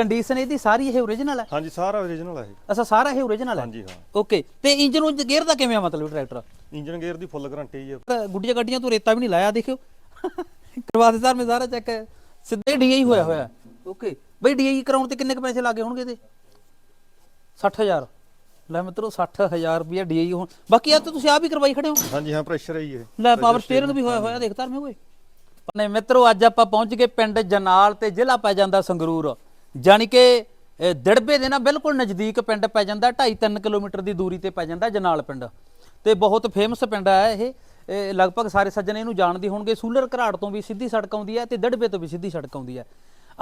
Condition ਇਹਦੀ ਸਾਰੀ ਇਹ original ਹੈ? ਹਾਂਜੀ ਸਾਰਾ ਓਰੀਜਨਲ ਹੈ ਇਹ। ਅੱਛਾ ਸਾਰਾ ਇਹ ਓਰੀਜਨਲ ਹੈ? ਹਾਂਜੀ ਹਾਂ। ਓਕੇ ਤੇ ਇੰਜਨ ਨੂੰ ਗੇਅਰ ਦਾ ਕਿਵੇਂ ਆ ਮਤਲਬ ਟਰੈਕਟਰ ਇੰਜਨ ਗੇਅਰ ਦੀ ਫੁੱਲ ਗਾਰੰਟੀ ਹੈ ਗੁੱਡੀਆਂ ਗੱਡੀਆਂ ਤੋਂ ਰੇਤਾ ਵੀ ਨਹੀਂ ਲਾਇਆ ਦੇਖਿਓ। ਕਰਵਾ ਦੇ ਸਰ ਮੈਂ ਸਾਰਾ ਚੈੱਕ ਸਿੱਧੇ ਡੀਆਈ ਹੋਇਆ ਹੋਇਆ। ਓਕੇ ਬਈ ਡੀਆਈ ਕਰਾਉਣ ਤੇ ਕਿੰਨੇ ਕੁ ਪੈਸੇ ਲੱਗੇ ਹੋਣਗੇ ਇਹਦੇ? 60000 ਲੈ ਮਿੱਤਰੋ 60000 ਰੁਪਏ ਡੀਆਈ ਹੋਣ। ਬਾਕੀ ਆ ਤਾਂ ਤੁਸੀਂ ਆਪ ਹੀ ਕਰਵਾਈ ਖੜੇ ਹੋ। ਹਾਂਜੀ ਹਾਂ ਪ੍ਰੈਸ਼ਰ ਹੈ ਇਹ। ਲੈ ਪਾਵਰ ਸਟੀਅਰਿੰਗ ਵੀ ਹੋਇਆ ਹੋਇਆ ਦੇਖ ਧਰਮੇ ਓਏ। ਨੇ ਮਿੱਤਰੋ ਅੱਜ ਆਪਾਂ ਪਹੁੰਚ ਗਏ ਪਿੰਡ ਜਨਾਲ ਤੇ ਜ਼ਿਲ੍ਹਾ ਪੈ ਜਾਂਦਾ ਸੰਗਰੂਰ। ਜਾਣੀ ਕਿ ਦਿੜਬੇ ਦੇ ਨਾਲ ਬਿਲਕੁਲ ਨਜ਼ਦੀਕ ਪਿੰਡ ਪੈ ਜਾਂਦਾ 2.5-3 ਕਿਲੋਮੀਟਰ ਦੀ ਦੂਰੀ ਤੇ ਪੈ ਜਾਂਦਾ ਜਨਾਲ ਪਿੰਡ। ਤੇ ਬਹੁਤ ਫੇਮਸ ਪਿੰਡ ਹੈ ਇਹ। ਲਗਭਗ ਸਾਰੇ ਸੱਜਣ ਇਹਨੂੰ ਜਾਣਦੇ ਹੋਣਗੇ। ਸੂਲਰ ਘਰਾੜ ਤੋਂ ਵੀ ਸਿੱਧੀ ਸੜਕ ਆਉਂਦੀ ਹੈ ਤੇ ਦਿੜਬੇ ਤੋਂ ਵੀ ਸਿੱਧੀ ਸੜਕ ਆਉਂਦੀ ਹੈ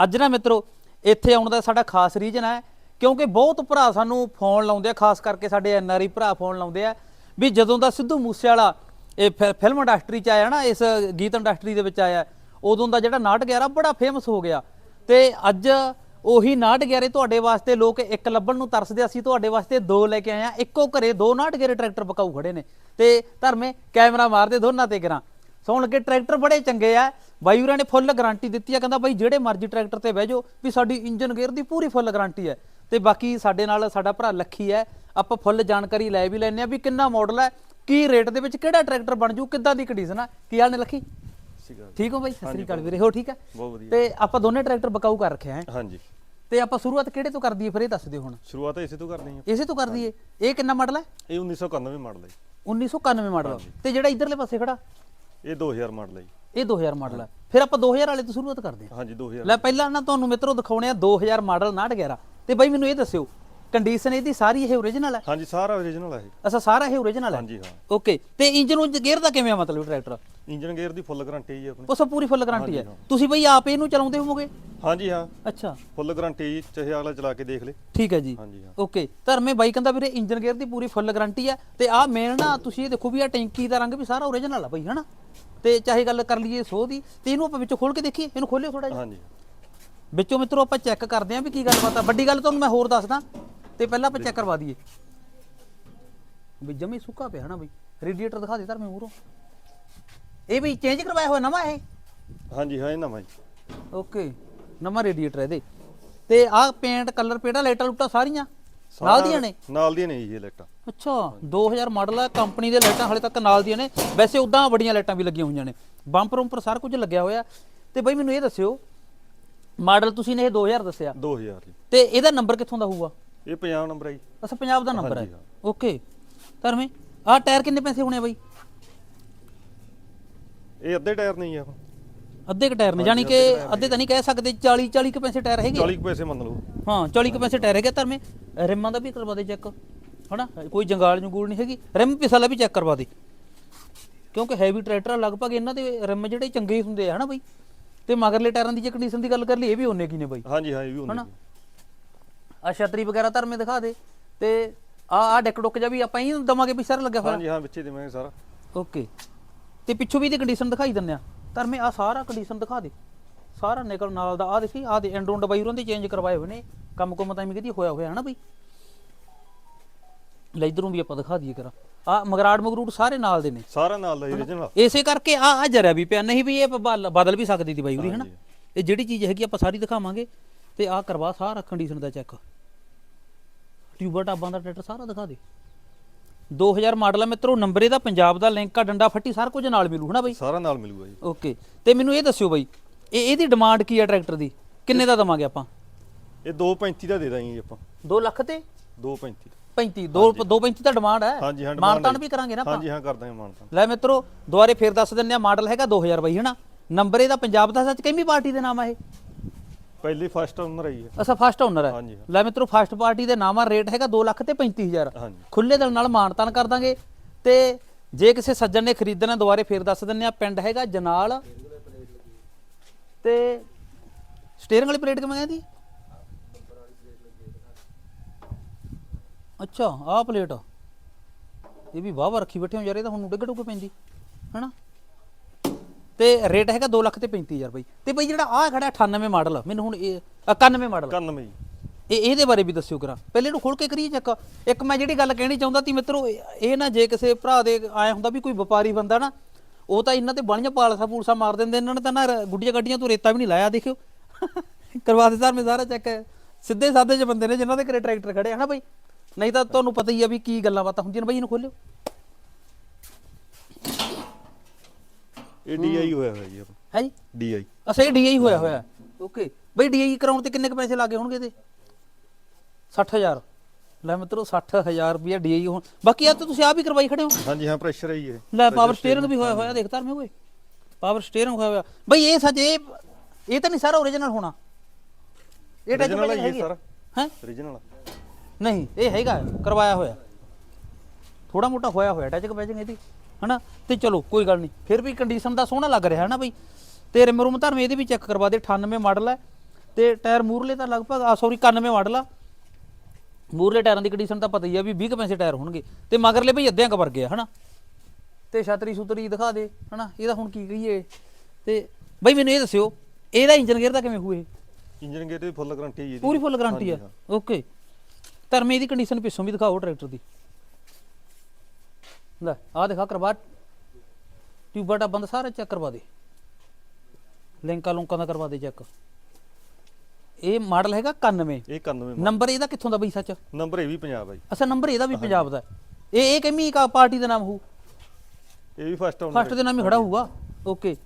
ਅੱਜ ਨਾ ਮਿੱਤਰੋ, ਇੱਥੇ ਆਉਣ ਦਾ ਸਾਡਾ ਖਾਸ ਰੀਜਨ ਹੈ ਕਿਉਂਕਿ ਬਹੁਤ ਭਰਾ ਸਾਨੂੰ ਫੋਨ ਲਾਉਂਦੇ ਆ, ਖਾਸ ਕਰਕੇ ਸਾਡੇ ਐਨਆਰਆਈ ਭਰਾ ਫੋਨ ਲਾਉਂਦੇ ਆ, ਵੀ ਜਦੋਂ ਦਾ ਸਿੱਧੂ ਮੂਸੇ ਵਾਲਾ ਇਹ ਫਿ- ਫਿਲਮ ਇੰਡਸਟਰੀ ਚ ਆਇਆ ਨਾ, ਇਸ ਗੀਤ ਇੰਡਸਟਰੀ ਦੇ ਵਿੱਚ ਆਇਆ, ਉਦੋਂ ਦਾ ਜਿਹੜਾ ਨਾਟਕ ਗਿਆਰਾ ਬੜਾ ਫੇਮਸ ਹੋ ਗਿਆ। ਤੇ ਅੱਜ ਉਹੀ ਨਾਟ ਗਿਆਰੇ ਤੁਹਾਡੇ ਵਾਸਤੇ ਲੋਕ ਇੱਕ ਲੱਭਣ ਨੂੰ ਤਰਸਦੇ ਅਸੀਂ ਤੁਹਾਡੇ ਵਾਸਤੇ ਦੋ ਲੈ ਕੇ ਆਏ ਆ। ਇੱਕੋ ਘਰੇ ਦੋ ਨਾਟ ਗਿਆਰੇ ਟਰੈਕਟਰ ਪਕਾਉ ਖੜੇ ਨੇ। ਤੇ ਧਰਮੇ, ਕੈਮਰਾ ਮਾਰਦੇ ਦੋਨਾਂ ਤੇ ਕਰਾਂ। ਸੌਣ ਲੱਗੇ ਟਰੈਕਟਰ ਬੜੇ ਚੰਗੇ ਆ। ਬਾਈ ਹੋਰਾਂ ਨੇ ਫੁੱਲ ਗਾਰੰਟੀ ਦਿੱਤੀ ਆ। ਕਹਿੰਦਾ ਬਾਈ ਜਿਹੜੇ ਮਰਜ਼ੀ ਟਰੈਕਟਰ ਤੇ ਬਹਿ ਜਾਓ ਵੀ ਸਾਡੀ ਇੰਜਨ ਗੇਅਰ ਦੀ ਪੂਰੀ ਫੁੱਲ ਗਾਰੰਟੀ ਹੈ। ਤੇ ਬਾਕੀ ਸਾਡੇ ਨਾਲ ਸਾਡਾ ਭਰਾ ਲੱਖੀ ਹੈ। ਆਪਾਂ ਫੁੱਲ ਜਾਣਕਾਰੀ ਲੈ ਵੀ ਲੈਣੇ ਆ ਵੀ ਕਿੰਨਾ ਮਾਡਲ ਹੈ, ਕੀ ਰੇਟ ਦੇ ਵਿੱਚ ਕਿਹੜਾ ਟਰੈਕਟਰ ਬਣ ਜੂ ਕਿੱਦਾਂ ਦੀ ਕੰਡੀਸ਼ਨ ਆ। ਕੀ ਹਾਲ ਨੇ ਲੱਖੀ? ਸੀਗਾ। ਠੀਕ ਹੋ ਬਾਈ? ਸਤਿ ਸ੍ਰੀ ਅਕਾਲ ਵੀਰੇ। ਹੋ ਠੀਕ ਹੈ? ਬਹੁਤ ਵਧੀਆ। ਤੇ ਆਪਾਂ ਦੋਨੇ ਟਰੈਕਟਰ ਬਕਾਊ ਕਰ ਰੱਖਿਆ ਹੈ। ਹਾਂਜੀ। ਤੇ ਆਪਾਂ ਸ਼ੁਰੂਆਤ ਕਿਹੜੇ ਤੋਂ ਕਰ ਦਈਏ ਫਿਰ ਇਹ ਦੱਸ ਦਿਓ ਹੁਣ। ਸ਼ੁਰੂਆਤ ਇਸੇ ਤੋਂ ਕਰਨੀ ਹੈ। ਇਸੇ ਤੋਂ ਕਰ ਦਈਏ ਇਹ ਕਿੰਨਾ ਮਾਡਲ ਹੈ? ਇਹ 1991 ਮਾਡਲ ਹੈ 1991 ਮਾਡਲ। ਤੇ ਜਿਹੜਾ ਇਧਰਲੇ ਪਾਸੇ ਖੜਾ। ਇਹ 2000 ਮਾਡਲ ਹੈ। ਇਹ 2000 ਮਾਡਲ ਹੈ। ਫਿਰ ਆਪਾਂ 2000 ਵਾਲੇ ਤੋਂ ਸ਼ੁਰੂਆਤ ਕਰਦੇ ਹਾਂ। ਹਾਂਜੀ 2000 ਲੈ ਪਹਿਲਾਂ ਨਾ ਤੁਹਾਨੂੰ ਮਿੱਤਰੋ ਦਿਖਾਉਣੇ ਆ 2000 ਮਾਡਲ 911 ਤੇ ਬਾਈ ਮੈਨੂੰ ਇਹ ਦੱਸਿਓ ਕੰਡੀਸ਼ਨ ਇਹਦੀ ਸਾਰੀ ਇਹ ਓਰੀਜਨਲ ਹੈ? ਹਾਂਜੀ ਸਾਰਾ ਓਰੀਜਨਲ ਹੈ ਇਹ। ਅੱਛਾ ਸਾਰਾ ਇਹ ਓਰੀਜਨਲ ਹੈ? ਹਾਂਜੀ ਹਾਂ। ਓਕੇ ਤੇ ਇੰਜਨ ਨੂੰ ਗੇਅਰ ਦਾ ਕਿਵੇਂ ਆ ਮਤਲਬ ਟਰੈਕਟਰ ਇੰਜਨ ਗੇਅਰ ਦੀ ਫੁੱਲ ਗਾਰੰਟੀ ਹੈ ਆਪਣੀ। ਉਸ ਪੂਰੀ ਫੁੱਲ ਗਾਰੰਟੀ ਹੈ? ਹਾਂਜੀ, ਹਾਂ। ਤੁਸੀਂ ਬਈ ਆਪ ਇਹਨੂੰ ਚਲਾਉਂਦੇ ਹੋਵੋਗੇ? ਹਾਂਜੀ ਹਾਂ। ਅੱਛਾ। ਫੁੱਲ ਗਾਰੰਟੀ ਚਾਹੇ ਅਗਲਾ ਚਲਾ ਕੇ ਦੇਖ ਲੇ। ਠੀਕ ਹੈ ਜੀ। ਹਾਂਜੀ ਹਾਂ। ਓਕੇ ਧਰਮੇ ਬਾਈ ਕਹਿੰਦਾ ਵੀਰੇ ਇੰਜਨ ਗੇਅਰ ਦੀ ਪੂਰੀ ਫੁੱਲ ਗਾਰੰਟੀ ਹੈ। ਤੇ ਆਹ ਮੇਨ ਨਾ ਤੁਸੀਂ ਇਹ ਦੇਖੋ ਵੀ ਆ ਟੈਂਕੀ ਦਾ ਰੰਗ ਵੀ ਸਾਰਾ ਓਰੀਜਨਲ ਆ ਬਈ ਹਨਾ? ਤੇ ਚਾਹੇ ਗੱਲ ਕਰ ਲਈਏ ਸੋ ਦੀ ਤੇ ਇਹਨੂੰ ਆਪਾਂ ਵਿੱਚੋਂ ਖੋਲ ਕੇ ਦੇਖੀਏ ਇਹਨੂੰ ਖੋਲਿਓ ਥੋੜਾ ਜਿਹਾ। ਹਾਂਜੀ। ਵਿੱਚੋਂ ਮਿੱਤਰੋ ਆਪਾਂ ਚੈੱਕ ਕਰਦੇ ਆਂ ਵੀ ਕੀ ਗੱਲਬਾਤ ਆ। ਵੱਡੀ ਗੱਲ ਤੁਹਾਨੂੰ ਮੈਂ ਹੋਰ ਦੱਸਦਾ ਤੇ ਪਹਿਲਾਂ ਆਪਾਂ ਚੈੱਕ ਕਰਵਾ ਦਈਏ। ਵੀ ਜਮੀ ਸੁੱਕਾ ਪਿਆ ਹਨਾ ਬਈ। ਰੇਡੀਏਟਰ ਦਿਖਾ ਦੇ ਧਰਮੇ ਮੂਰੋਂ ਇਹ ਵੀ ਚੇਂਜ ਕਰਵਾਇਆ ਹੋਇਆ ਨਵਾਂ ਇਹ? ਹਾਂਜੀ ਹਾਂ ਇਹ ਨਵਾਂ ਜੀ। ਓਕੇ ਨਵਾਂ ਰੇਡੀਏਟਰ ਇਹਦੇ। ਤੇ ਆਹ ਪੇਂਟ ਕਲਰ ਪੇੜਾ ਲਾਈਟਾਂ ਲੁੱਟਾਂ ਸਾਰੀਆਂ? ਨਾਲ ਦੀਆਂ ਨੇ? ਨਾਲ ਦੀਆਂ ਨੇ ਜੀ ਇਹ ਲਾਈਟਾਂ। ਅੱਛਾ 2000 ਮਾਡਲ ਹੈ ਕੰਪਨੀ ਦੇ ਲਾਈਟਾਂ ਹਾਲੇ ਤੱਕ ਨਾਲ ਦੀਆਂ ਨੇ। ਵੈਸੇ ਉਦਾਂ ਬੜੀਆਂ ਲਾਈਟਾਂ ਵੀ ਲੱਗੀਆਂ ਹੋਈਆਂ ਨੇ। ਬੰਪਰ ਉੱਪਰ ਸਾਰਾ ਕੁਝ ਲੱਗਿਆ ਹੋਇਆ। ਤੇ ਬਈ ਮੈਨੂੰ ਇਹ ਦੱਸਿਓ ਮਾਡਲ ਤੁਸੀਂ ਨੇ ਇਹ 2000 ਦੱਸਿਆ। 2000 ਜੀ। ਤੇ ਇਹਦਾ ਨੰਬਰ ਕਿੱਥੋਂ ਦਾ ਹੋਊਗਾ? ਇਹ 50 ਨੰਬਰ ਹੈ ਜੀ। ਅੱਛਾ ਪੰਜਾਬ ਦਾ ਨੰਬਰ ਹੈ। ਹਾਂਜੀ। ਓਕੇ ਧਰਮੇ ਆਹ ਟਾਇਰ ਕਿੰਨੇ ਪੈਸੇ ਹੋਣੇ ਆ ਬਈ? ਇਹ ਅੱਧੇ ਟਾਇਰ ਨਹੀਂ ਆ ਅੱਧੇ ਕ ਟਾਇਰ ਨੇ ਯਾਨੀ ਕਿ ਅੱਧੇ ਤਾਂ ਨਹੀਂ ਕਹਿ ਸਕਦੇ 40 40 ਕ ਪੈਸੇ ਟਾਇਰ ਹੈਗੇ ਆ। 40 ਕੁ ਪੈਸੇ ਮੰਨ ਲਓ। ਹਾਂ 40 ਕ ਪੈਸੇ ਟਾਇਰ ਹੈਗੇ ਧਰਮੇ। ਰਿਮਾਂ ਦਾ ਵੀ ਕਰਵਾ ਦੇ ਚੈੱਕ। ਹਨਾ? ਕੋਈ ਜੰਗਾਲ ਜੰਗੂਲ ਨਹੀਂ ਹੈਗੀ। ਰਿਮ ਪਿਛਲਾ ਵੀ ਚੈੱਕ ਕਰਵਾ ਦੇ। ਕਿਉਂਕਿ ਹੈਵੀ ਟਰੈਕਟਰ ਆ ਲਗਭਗ ਇਹਨਾਂ ਦੇ ਰਿਮ ਜਿਹੜੇ ਚੰਗੇ ਹੀ ਹੁੰਦੇ ਆ ਹਨਾ ਬਈ? ਤੇ ਮਗਰਲੇ ਟਾਇਰਾਂ ਦੀ ਜੇ ਕੰਡੀਸ਼ਨ ਦੀ ਗੱਲ ਕਰ ਲਈ ਇਹ ਵੀ ਉਹਨੇ ਕੀ ਨੇ ਬਈ। ਹਾਂਜੀ ਹਾਂ ਇਹ ਵੀ ਹਨਾ? ਹੁੰਦੀ ਆ ਛਤਰੀ ਵਗੈਰਾ ਧਰਮੇ ਦਿਖਾ ਦੇ। ਤੇ ਆ ਆ ਡੈਕ ਡੁੱਕ ਜਾ ਵੀ ਆਪਾਂ ਹੀ ਦਵਾਂਗੇ ਵੀ ਸਾਰਾ ਲੱਗਿਆ ਹੋਇਆ। ਹਾਂਜੀ ਹਾਂ ਵਿੱਚੇ ਦੇਵਾਂਗੇ ਸਾਰਾ। ਓਕੇ। ਤੇ ਪਿੱਛੋਂ ਵੀ ਇਹਦੀ ਕੰਡੀਸ਼ਨ ਦਿਖਾਈ ਦਿੰਦੇ ਆ। ਧਰਮੇ ਆ ਸਾਰਾ ਕੰਡੀਸ਼ਨ ਦਿਖਾ ਦੇ। ਸਾਰਾ ਨਿਕਲ ਨਾਲ ਦਾ ਆ ਦੇਖੀ ਆ ਦੇ ਐਂਡਰੋਂਡ ਬਾਈ ਉਹਨਾਂ ਦੇ ਚੇਂਜ ਕਰਵਾਏ ਹੋਏ ਨੇ। ਕੰਮ ਕੁਮ ਤਾਂ ਐਵੇਂ ਕਿਹਦੀ ਹੋਇਆ ਹੋਇਆ ਹਨਾ ਬਈ। ਲੈ ਇਧਰੋਂ ਵੀ ਆਪਾਂ ਦਿਖਾ ਦਈਏ ਕਰਾ ਆ ਮਗਰਾੜ ਮਗਰੂਟ ਸਾਰੇ ਨਾਲ ਦੇ ਨੇ। ਸਾਰਾ ਨਾਲ ਦਾ ਓਰੀਜਨਲ ਇਸੇ ਕਰਕੇ ਆ ਆ ਜਰਿਆ ਵੀ ਪਿਆ। ਨਹੀਂ ਵੀ ਇਹ ਬਦਲ- ਵੀ ਸਕਦੀ ਸੀ ਬਾਈ ਉਰੀ ਹਨਾ। ਇਹ ਜਿਹੜੀ ਚੀਜ਼ ਹੈਗੀ ਆਪਾਂ ਸਾਰੀ ਦਿਖਾਵਾਂਗੇ। ਤੇ ਆ ਕਰਵਾ ਸਾਰਾ ਕੰਡੀਸ਼ਨ ਦਾ ਚੈੱਕ ਟਿਊਬਰ ਟਾਬਾਂ ਦਾ ਟਰੈਕਟਰ ਸਾਰਾ ਦਿਖਾ ਦੇ। 2000 ਮਾਡਲ ਹੈ ਮਿੱਤਰੋ ਨੰਬਰ ਇਹਦਾ ਪੰਜਾਬ ਦਾ ਲਿੰਕ ਆ ਡੰਡਾ ਫੱਟੀ ਸਾਰਾ ਕੁਝ ਨਾਲ ਮਿਲੂ ਹਨਾ ਬਾਈ? ਸਾਰਾ ਨਾਲ ਮਿਲੂਗਾ ਜੀ। ਓਕੇ ਤੇ ਮੈਨੂੰ ਇਹ ਦੱਸਿਓ ਬਾਈ ਇਹ ਇਹਦੀ ਡਿਮਾਂਡ ਕੀ ਹੈ ਟਰੈਕਟਰ ਦੀ? ਕਿੰਨੇ ਦਾ ਦਵਾਂਗੇ ਆਪਾਂ? ਇਹ 235 ਦਾ ਦੇ ਦਾਂਗੇ ਜੀ ਆਪਾਂ। 2 ਲੱਖ ਤੇ? 235 35 2 235 ਤਾਂ ਡਿਮਾਂਡ ਹੈ ਹਾਂਜੀ ਹਾਂ ਮਾਨਤਾਨ ਵੀ ਕਰਾਂਗੇ ਨਾ ਆਪਾਂ? ਹਾਂਜੀ ਹਾਂ ਕਰ ਦਾਂਗੇ ਮਾਨਤਾਨ। ਲੈ ਮਿੱਤਰੋ ਦੁਬਾਰੇ ਫੇਰ ਦੱਸ ਦਿੰਨੇ ਆ ਮਾਡਲ ਹੈਗਾ 2000 ਬਾਈ ਹਨਾ? ਨੰਬਰ ਇਹਦਾ ਪੰਜਾਬ ਦਾ ਸੱਚ ਕਿੰਨੀ ਪਾਰਟੀ ਦੇ ਨਾਮ ਆ ਇਹ। ਪਹਿਲੀ ਫਸਟ ਓਨਰ ਹੈ। ਅਸਾ ਫਸਟ ਓਨਰ ਹੈ। ਹਾਂਜੀ, ਹਾਂ। ਲੈ ਮਿੱਤਰੋ ਫਸਟ ਪਾਰਟੀ ਦੇ ਨਾਮ ਰੇਟ ਹੈਗਾ 2 ਲੱਖ ਤੇ 35000 ਹਾਂਜੀ। ਖੁੱਲੇ ਦਿਲ ਨਾਲ ਮਾਨਤਾਨ ਕਰ ਦਾਂਗੇ। ਤੇ ਜੇ ਕਿਸੇ ਸੱਜਣ ਨੇ ਖਰੀਦਣਾ ਦੁਬਾਰੇ ਫੇਰ ਦੱਸ ਦਿੰਨੇ ਆ ਪਿੰਡ ਹੈਗਾ ਜਨਾਲ। ਤੇ ਸਟੀਅਰਿੰਗ ਵਾਲੀ ਪਲੇਟ ਕਿਵੇਂ ਕਹਿੰਦੀ ਅੱਛਾ ਆਹ ਪਲੇਟ ਇਹ ਵੀ ਵਾਹ ਵਾਹ ਰੱਖੀ ਬੈਠੇ ਹੋ ਯਾਰ ਇਹ ਤਾਂ ਹੁਣ ਡਿੱਗ ਡੁੱਗ ਪੈਂਦੀ ਹੈਨਾ? ਤੇ ਰੇਟ ਹੈਗਾ 2 ਲੱਖ ਤੇ 35000 ਬਈ। ਤੇ ਬਈ ਜਿਹੜਾ ਆਹ ਖੜਾ 98 ਮਾਡਲ ਮੈਨੂੰ ਹੁਣ ਇਹ 91 ਮਾਡਲ 91 ਜੀ। ਇਹ ਇਹਦੇ ਬਾਰੇ ਵੀ ਦੱਸਿਓ ਕਰਾ ਪਹਿਲੇ ਨੂੰ ਖੋਲ ਕੇ ਕਰੀਏ ਚੈੱਕ ਇੱਕ ਮੈਂ ਜਿਹੜੀ ਗੱਲ ਕਹਿਣੀ ਚਾਹੁੰਦਾ ਸੀ ਮਿੱਤਰੋ ਇਹ ਨਾ ਜੇ ਕਿਸੇ ਭਰਾ ਦੇ ਆਇਆ ਹੁੰਦਾ ਵੀ ਕੋਈ ਵਪਾਰੀ ਬੰਦਾ ਨਾ ਉਹ ਤਾਂ ਇਹਨਾਂ ਤੇ ਬਾਲੀਆਂ ਪਾਲਸਾ ਪੂਲਸਾ ਮਾਰ ਦਿੰਦੇ ਇਹਨਾਂ ਨੇ ਤਾਂ ਨਾ ਗੁੱਡੀਆਂ ਗੱਡੀਆਂ ਤੋਂ ਰੇਤਾ ਵੀ ਨਹੀਂ ਲਾਇਆ ਦੇਖਿਓ। ਕਰਵਾ ਦੇ ਸਰ ਮੈਂ ਸਾਰਾ ਚੈੱਕ ਸਿੱਧੇ ਸਾਦੇ ਜਿਹੇ ਬੰਦੇ ਨੇ ਜਿਨ੍ਹਾਂ ਦੇ ਘਰੇ ਟਰੈਕਟਰ ਖੜੇ ਹਨਾ ਬਈ? ਨਹੀਂ ਤਾਂ ਤੁਹਾਨੂੰ ਪਤਾ ਹੀ ਆ ਵੀ ਕੀ ਗੱਲਾਂ ਬਾਤਾਂ ਹੁੰਦੀਆਂ ਨੇ ਬਈ ਇਹਨੂੰ ਖੋਲਿਓ। ਇਹ ਡੀਆਈ ਹੋਇਆ ਹੋਇਆ ਜੀ ਆਪਣਾ। ਹੈ ਜੀ? ਡੀਆਈ ਅਸਾ ਇਹ ਡੀਆਈ ਹੋਇਆ ਹੋਇਆ। ਓਕੇ। ਬਈ ਡੀਆਈ ਕਰਾਉਣ ਤੇ ਕਿੰਨੇ ਕ ਪੈਸੇ ਲੱਗੇ ਹੋਣਗੇ ਇਹਦੇ? 60000 ਲੈ ਮਿੱਤਰੋ 60000 ਰੁਪਇਆ ਡੀਆਈ ਹੁਣ। ਬਾਕੀ ਆ ਤਾਂ ਤੁਸੀਂ ਆਪ ਹੀ ਕਰਵਾਈ ਖੜੇ ਹੋ। ਹਾਂਜੀ ਹਾਂ ਪ੍ਰੈਸ਼ਰ ਹੈ ਇਹ। ਲੈ ਪਾਵਰ ਸਟੀਅਰਿੰਗ ਵੀ ਹੋਇਆ ਹੋਇਆ ਦੇਖ ਧਰਮੇ ਓਏ। ਪਾਵਰ ਸਟੀਅਰਿੰਗ ਹੋਇਆ ਹੋਇਆ। ਬਈ ਇਹ ਸੱਚ ਇਹ ਇਹ ਤਾਂ ਨਹੀਂ ਸਾਰਾ ਓਰੀਜਨਲ ਹੋਣਾ। ਇਹ ਟੱਚ Original ਹੈ ਜੀ ਸਾਰਾ। ਹੈ? ਓਰੀਜਨਲ ਨਹੀਂ ਇਹ ਹੈਗਾ ਕਰਵਾਇਆ ਹੋਇਆ। ਥੋੜਾ ਮੋਟਾ ਹੋਇਆ ਹੋਇਆ ਟੱਚ ਕਪੈਚਿੰਗ ਇਹਦੀ। ਹਨਾ? ਤੇ ਚਲੋ ਕੋਈ ਗੱਲ ਨਹੀਂ। ਫਿਰ ਵੀ ਕੰਡੀਸ਼ਨ ਦਾ ਸੋਹਣਾ ਲੱਗ ਰਿਹਾ ਹੈ ਨਾ ਬਈ? ਤੇ ਰਿਮ ਰੂਮ ਧਰਮੇ ਇਹਦੇ ਵੀ ਚੈੱਕ ਕਰਵਾ ਦੇ 98 ਮਾਡਲ ਹੈ। ਤੇ ਟਾਇਰ ਮੂਰਲੇ ਤਾਂ ਲਗਭਗ ਆ ਸੌਰੀ 91 ਮਾਡਲ ਆ। ਮੂਰਲੇ ਟਾਇਰਾਂ ਦੀ ਕੰਡੀਸ਼ਨ ਤਾਂ ਪਤਾ ਹੀ ਆ ਵੀ 20 ਕੁ ਪੈਸੇ ਟਾਇਰ ਹੋਣਗੇ। ਤੇ ਮਗਰਲੇ ਬਈ ਅੱਧਿਆਂ ਕਵਰ ਗਿਆ ਹਨਾ? ਤੇ ਛਤਰੀ ਸੁਤਰੀ ਦਿਖਾ ਦੇ ਹਨਾ? ਇਹਦਾ ਹੁਣ ਕੀ ਕਹੀਏ? ਤੇ ਬਈ ਮੈਨੂੰ ਇਹ ਦੱਸਿਓ ਇਹਦਾ ਇੰਜਨ ਗੇਅਰ ਦਾ ਕਿਵੇਂ ਹੋਏ ਇੰਜਨ ਗੇਟ ਦੀ ਫੁੱਲ ਗਾਰੰਟੀ ਹੈ ਜੀ। ਪੂਰੀ ਫੁੱਲ ਗਾਰੰਟੀ ਆ ਓਕੇ ਧਰਮੇ ਦੀ ਕੰਡੀਸ਼ਨ ਪਿੱਛੋਂ ਵੀ ਦਿਖਾਓ ਟਰੈਕਟਰ ਦੀ। ਲੈ ਆ ਦਿਖਾ ਕਰਵਾ। ਟਿਊਬਾ ਬੰਦ ਸਾਰਾ ਚੈੱਕ ਕਰਵਾ ਦੇ। ਲਿੰਕਾਂ ਲੁੰਕਾਂ ਦਾ ਕਰਵਾ ਦੇ ਚੈੱਕ ਇਹ ਮਾਡਲ ਹੈਗਾ 91 ਇਹ 91 ਨੰਬਰ ਇਹਦਾ ਕਿੱਥੋਂ ਦਾ ਬਈ ਸੱਚ? ਨੰਬਰ ਇਹ ਵੀ ਪੰਜਾਬ ਹੈ ਜੀ। ਅੱਛਾ ਨੰਬਰ ਇਹਦਾ ਵੀ ਪੰਜਾਬ ਦਾ। ਇਹ ਇਹ ਕਿੰਨੀ ਕਾ ਪਾਰਟੀ ਦਾ ਨਾਮ ਹੋਊ। ਇਹ ਵੀ ਫਸਟ ਆਉਣਾ ਫਸਟ ਦੇ ਨਾਮ ਹੀ ਖੜਾ ਹੋਊਗਾ। ਓਕੇ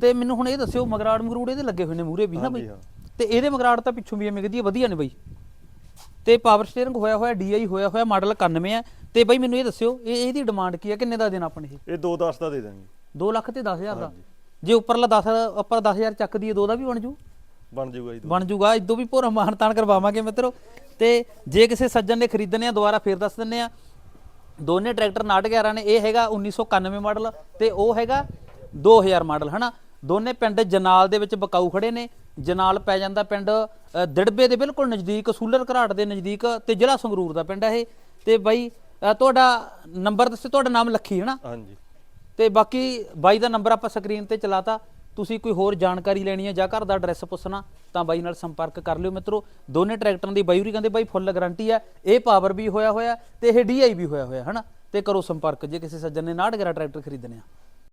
ਤੇ ਮੈਨੂੰ ਹੁਣ ਇਹ ਦੱਸਿਓ ਮਗਰਾੜ ਮਗਰੂੜ ਇਹਦੇ ਲੱਗੇ ਹੋਏ ਨੇ ਮੂਰੇ ਵੀ ਨਾ ਬਈ। ਤੇ ਇਹਦੇ ਮਗਰਾੜ ਤਾਂ ਪਿੱਛੋਂ ਵੀ ਐਵੇਂ ਵਧੀਆ ਨੇ ਬਈ। ਤੇ ਪਾਵਰ ਸਟੀਅਰਿੰਗ ਹੋਇਆ ਹੋਇਆ ਡੀਆਈ ਹੋਇਆ ਹੋਇਆ ਮਾਡਲ 91 ਹੈ। ਤੇ ਬਈ ਮੈਨੂੰ ਇਹ ਦੱਸਿਓ ਇਹ ਇਹਦੀ ਡਿਮਾਂਡ ਕੀ ਹੈ? ਕਿੰਨੇ ਦਾ ਦੇਣਾ ਆਪਣੇ ਇਹ? ਇਹ 210 ਦਾ ਦੇ ਦਾਂਗੇ। 2 ਲੱਖ ਤੇ 10000 ਦਾ? ਜੇ ਉੱਪਰਲਾ 10 ਉੱਪਰ 10000 ਚੱਕ ਦਈਏ ਦੋ ਦਾ ਵੀ ਬਣ ਜੂ? ਬਣ ਜਾਊਗਾ ਜੀ ਦੋ। ਬਣ ਜੂਗਾ। ਇਦੋਂ ਵੀ ਭੋਰਾ ਮਾਨ ਤਾਨ ਕਰਵਾਵਾਂਗੇ ਮਿੱਤਰੋ। ਤੇ ਜੇ ਕਿਸੇ ਸੱਜਣ ਨੇ ਖਰੀਦਣੇ ਆ ਦੁਬਾਰਾ ਫੇਰ ਦੱਸ ਦਿੰਨੇ ਆ। ਦੋਨੇ ਟਰੈਕਟਰ 911 ਨੇ। ਇਹ ਹੈਗਾ 1991 ਮਾਡਲ ਤੇ ਉਹ ਹੈਗਾ 2000 ਮਾਡਲ ਹਨਾ? ਦੋਨੇ ਪਿੰਡ ਜਨਾਲ ਦੇ ਵਿੱਚ ਬਕਾਊ ਖੜੇ ਨੇ। ਜਨਾਲ ਪੈ ਜਾਂਦਾ ਪਿੰਡ ਦਿੜਬੇ ਦੇ ਬਿਲਕੁਲ ਨਜ਼ਦੀਕ ਸੂਲਰ ਘਰਾਟ ਦੇ ਨਜ਼ਦੀਕ ਤੇ ਜ਼ਿਲ੍ਹਾ ਸੰਗਰੂਰ ਦਾ ਪਿੰਡ ਹੈ ਇਹ। ਤੇ ਬਾਈ ਤੁਹਾਡਾ ਨੰਬਰ ਦੱਸੇ ਤੁਹਾਡਾ ਨਾਮ ਲੱਖੀ ਹਨਾ ਹਾਂਜੀ। ਤੇ ਬਾਕੀ ਬਾਈ ਦਾ ਨੰਬਰ ਆਪਾਂ ਸਕਰੀਨ ਤੇ ਚਲਾਤਾ। ਤੁਸੀਂ ਕੋਈ ਹੋਰ ਜਾਣਕਾਰੀ ਲੈਣੀ ਹੈ ਜਾਂ ਘਰ ਦਾ ਐਡਰੈਸ ਪੁੱਛਣਾ ਤਾਂ ਬਾਈ ਨਾਲ ਸੰਪਰਕ ਕਰ ਲਿਓ ਮਿੱਤਰੋ। ਦੋਨੇ ਟਰੈਕਟਰਾਂ ਦੀ ਬਾਈ ਹੋਰੀ ਕਹਿੰਦੇ ਬਾਈ ਫੁੱਲ ਗਾਰੰਟੀ ਹੈ। ਇਹ ਪਾਵਰ ਵੀ ਹੋਇਆ ਹੋਇਆ ਤੇ ਇਹ ਡੀਆਈ ਵੀ ਹੋਇਆ ਹੋਇਆ ਹਨਾ? ਤੇ ਕਰੋ ਸੰਪਰਕ ਜੇ ਕਿਸੇ ਸੱਜਣ ਨੇ 69 ਟਰੈਕਟਰ ਖਰੀਦਣੇ ਆ।